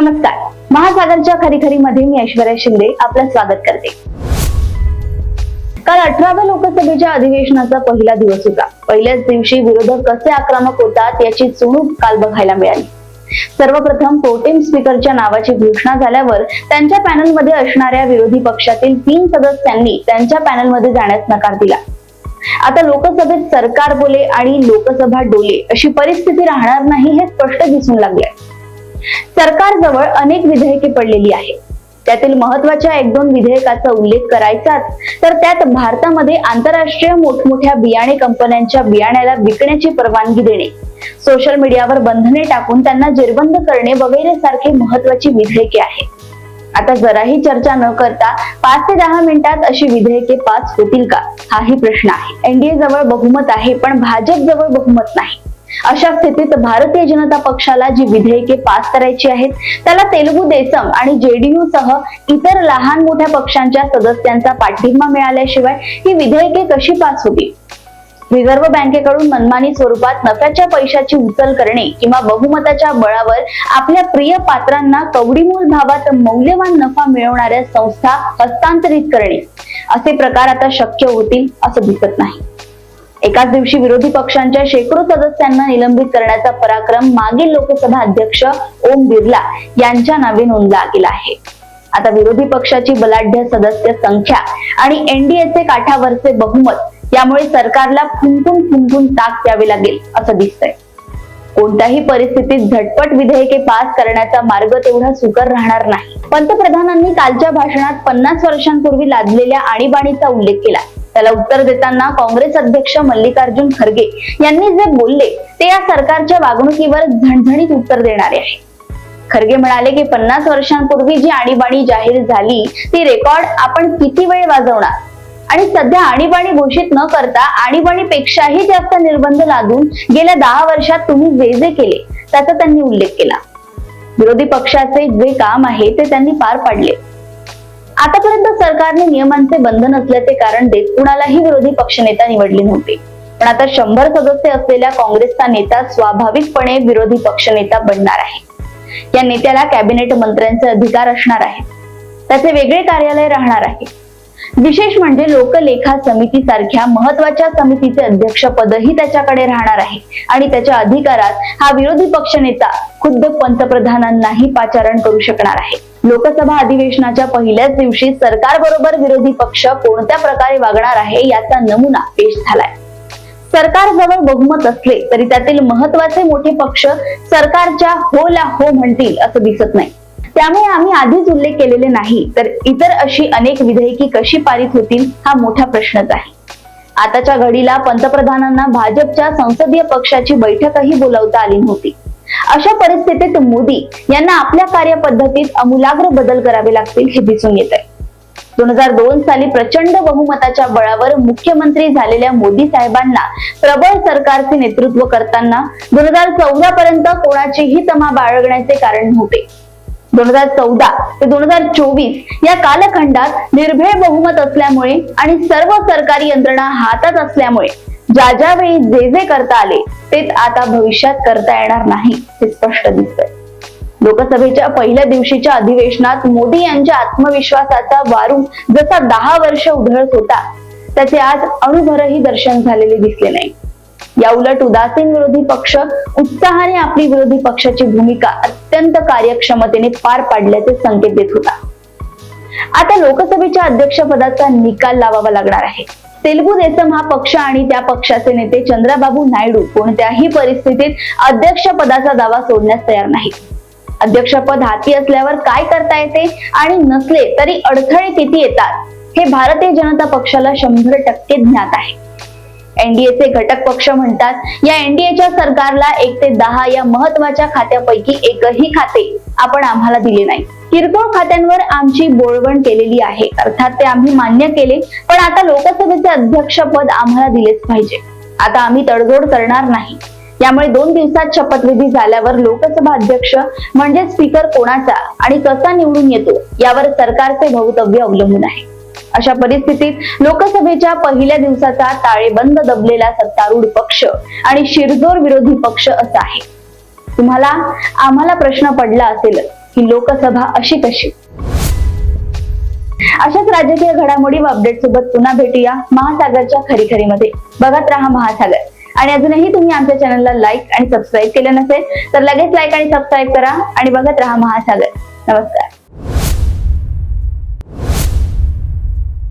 नमस्कार. महासागरच्या खरीखरीमध्ये मी ऐश्वर्या शिंदे आपलं स्वागत करते. काल अठराव्या लोकसभेच्या अधिवेशनाचा पहिला दिवस होता. पहिल्याच दिवशी विरोधक कसे आक्रमक होतात याची चुणूक काल बघायला मिळाली. सर्वप्रथम प्रोटेम स्पीकरच्या नावाची घोषणा झाल्यावर त्यांच्या पॅनलमध्ये असणाऱ्या विरोधी पक्षातील तीन सदस्यांनी त्यांच्या पॅनलमध्ये जाण्यास नकार दिला. आता लोकसभेत सरकार बोले आणि लोकसभा डोले अशी परिस्थिती राहणार नाही हे स्पष्ट दिसून लागले सरकारजवळ अनेक विधेयके पडलेली आहेत. त्यातील महत्त्वाच्या एक दोन विधेयकाचा उल्लेख करायचाच तर त्यात भारतामध्ये आंतरराष्ट्रीय मोठमोठ्या बियाणे कंपन्यांच्या बियाण्याला विकण्याची परवानगी देणे सोशल मीडियावर बंधने टाकून त्यांना जेरबंद करणे वगैरे सारखी महत्वाची विधेयके आहेत. आता जराही चर्चा न करता पाच ते दहा मिनिटात अशी विधेयके पास होतील का? हाही प्रश्न आहे. एनडीए जवळ बहुमत आहे पण भाजप जवळ बहुमत नाही. अशा स्थितीत भारतीय जनता पक्षाला जी विधेयके पास करायची आहेत त्याला तेलुगू देसम आणि जेडीयू सह इतर लहान मोठ्या पक्षांच्या सदस्यांचा पाठिंबा मिळाल्याशिवाय ही विधेयके कशी पास होतील? रिझर्व्ह बँकेकडून मनमानी स्वरूपात नफ्याच्या पैशाची उचल करणे किंवा बहुमताच्या बळावर आपल्या प्रिय पात्रांना कवडीमोल भावात मौल्यवान नफा मिळवणाऱ्या संस्था हस्तांतरित करणे असे प्रकार आता शक्य होतील असं दिसत नाही. एकाच दिवशी विरोधी पक्षांच्या शेकडो सदस्यांना निलंबित करण्याचा पराक्रम मागील लोकसभा अध्यक्ष ओम बिर्ला यांच्या नावे नोंदला गेला आहे. आता विरोधी पक्षाची बलाढ्य सदस्य संख्या आणि एनडीएचे काठावरचे बहुमत यामुळे सरकारला फुंकून फुंकून ताक द्यावे लागेल असं दिसतंय. कोणत्याही परिस्थितीत झटपट विधेयके पास करण्याचा मार्ग तेवढा सुकर राहणार नाही. पंतप्रधानांनी कालच्या भाषणात पन्नास वर्षांपूर्वी लादलेल्या आणीबाणीचा उल्लेख केला. त्याला उत्तर देताना काँग्रेस अध्यक्ष मल्लिकार्जुन खरगे यांनी जे बोलले ते या सरकारच्या वागणुकीवर झणझणीत उत्तर देणारे आहे. खरगे म्हणाले की पन्नास वर्षांपूर्वी जी आणीबाणी जाहीर झाली ती रेकॉर्ड आपण किती वेळ वाजवणार? आणि सध्या आणीबाणी घोषित न करता आणीबाणीपेक्षाही जास्त निर्बंध लादून गेल्या दहा वर्षात तुम्ही जे जे केले त्याचा त्यांनी उल्लेख केला. विरोधी पक्षाचे जे काम आहे ते त्यांनी पार पाडले. आतापर्यंत सरकारने नियमांचे बंधन असल्याचे कारण देत कुणालाही विरोधी पक्षनेता निवडले नव्हते. पण आता शंभर सदस्य असलेल्या काँग्रेसचा नेता स्वाभाविकपणे विरोधी पक्षनेता बनणार आहे. या नेत्याला कॅबिनेट मंत्र्यांचे अधिकार असणार आहेत. त्याचे वेगळे कार्यालय राहणार आहे. विशेष म्हणजे लोकलेखा समिती सारख्या महत्त्वाच्या समितीचे अध्यक्षपदही त्याच्याकडे राहणार आहे. आणि त्याच्या अधिकारात हा विरोधी पक्षनेता खुद्द पंतप्रधानांनाही पाचारण करू शकणार आहे. लोकसभा अधिवेशनाच्या पहिल्याच दिवशी सरकारबरोबर विरोधी पक्ष कोणत्या प्रकारे वागणार आहे याचा नमुना पेश झालाय. सरकारजवळ बहुमत असले तरी त्यातील महत्त्वाचे मोठे पक्ष सरकारच्या हो ला हो म्हणतील असं दिसत नाही. त्यामुळे आम्ही आधीच उल्लेख केलेले नाही तर इतर अशी अनेक विधेयकी कशी पारित होतील हा मोठा प्रश्नच आहे. आताच्या घडीला पंतप्रधानांना भाजपच्या संसदीय पक्षाची बैठकही बोलावता आली नव्हती. अशा परिस्थितीत मोदी यांना आपल्या कार्यपद्धतीत अमूलाग्र बदल करावे लागतील हे दिसून येत आहे दोन हजार दोन साली प्रचंड बहुमताच्या बळावर मुख्यमंत्री झालेल्या मोदी साहेबांना प्रबळ सरकारचे नेतृत्व करताना दोन हजार चौदा पर्यंत कोणाचीही तमा बाळगण्याचे कारण नव्हते. दोन हजार चौदा ते दोन हजार चोवीस या कालखंडात निर्भय बहुमत असल्यामुळे आणि सर्व सरकारी यंत्रणा हातात असल्यामुळे ज्या ज्या वेळी जे जे करता आले तेच आता भविष्यात करता येणार नाही हे स्पष्ट दिसतंय. लोकसभेच्या पहिल्या दिवशीच्या अधिवेशनात मोदी यांच्या आत्मविश्वासाचा वारू जसा दहा वर्ष उधळत होता त्याचे आज अणुभरही दर्शन झालेले दिसले नाही. या उलट उदासीन विरोधी पक्ष उत्साहाने आपली विरोधी पक्षाची भूमिका अत्यंत कार्यक्षमतेने पार पाडल्याचे संकेत देत होता. आता लोकसभेच्या अध्यक्षपदाचा निकाल लावावा लागणार आहे. तेलुगू देसम हा पक्ष आणि त्या पक्षाचे नेते चंद्राबाबू नायडू कोणत्याही परिस्थितीत अध्यक्षपदाचा दावा सोडण्यास तयार नाही अध्यक्षपद हाती असल्यावर काय करता येते आणि नसले तरी अडथळे किती येतात हे भारतीय जनता पक्षाला शंभर टक्के ज्ञात आहे. एनडीएचे घटक पक्ष म्हणतात या एनडीएच्या सरकारला एक ते दहा या महत्त्वाच्या खात्यापैकी एकही खाते आपण आम्हाला दिले नाही. किरकोळ खात्यांवर आमची बोळवण केलेली आहे. अर्थात ते आम्ही मान्य केले पण आता लोकसभेचे अध्यक्षपद आम्हाला दिलेच पाहिजे. आता आम्ही तडजोड करणार नाही. यामुळे दोन दिवसात शपथविधी झाल्यावर लोकसभा अध्यक्ष म्हणजे स्पीकर कोणाचा आणि कसा निवडून येतो यावर सरकारचे भवितव्य अवलंबून आहे. अशा परिस्थितीत लोकसभेच्या पहिल्या दिवसाचा ताळेबंद दबलेला सत्तारूढ पक्ष आणि शिरजोर विरोधी पक्ष असा आहे. तुम्हाला आम्हाला प्रश्न पडला असेल की लोकसभा अशी कशी? अशाच राजकीय घडामोडी व अपडेट सोबत पुन्हा भेटूया महासागरच्या खरी मध्ये बघत राहा महासागर. आणि अजूनही तुम्ही आमच्या चॅनलला लाईक आणि सबस्क्राईब केलं नसेल तर लगेच लाईक आणि सबस्क्राईब करा आणि बघत राहा महासागर. नमस्कार.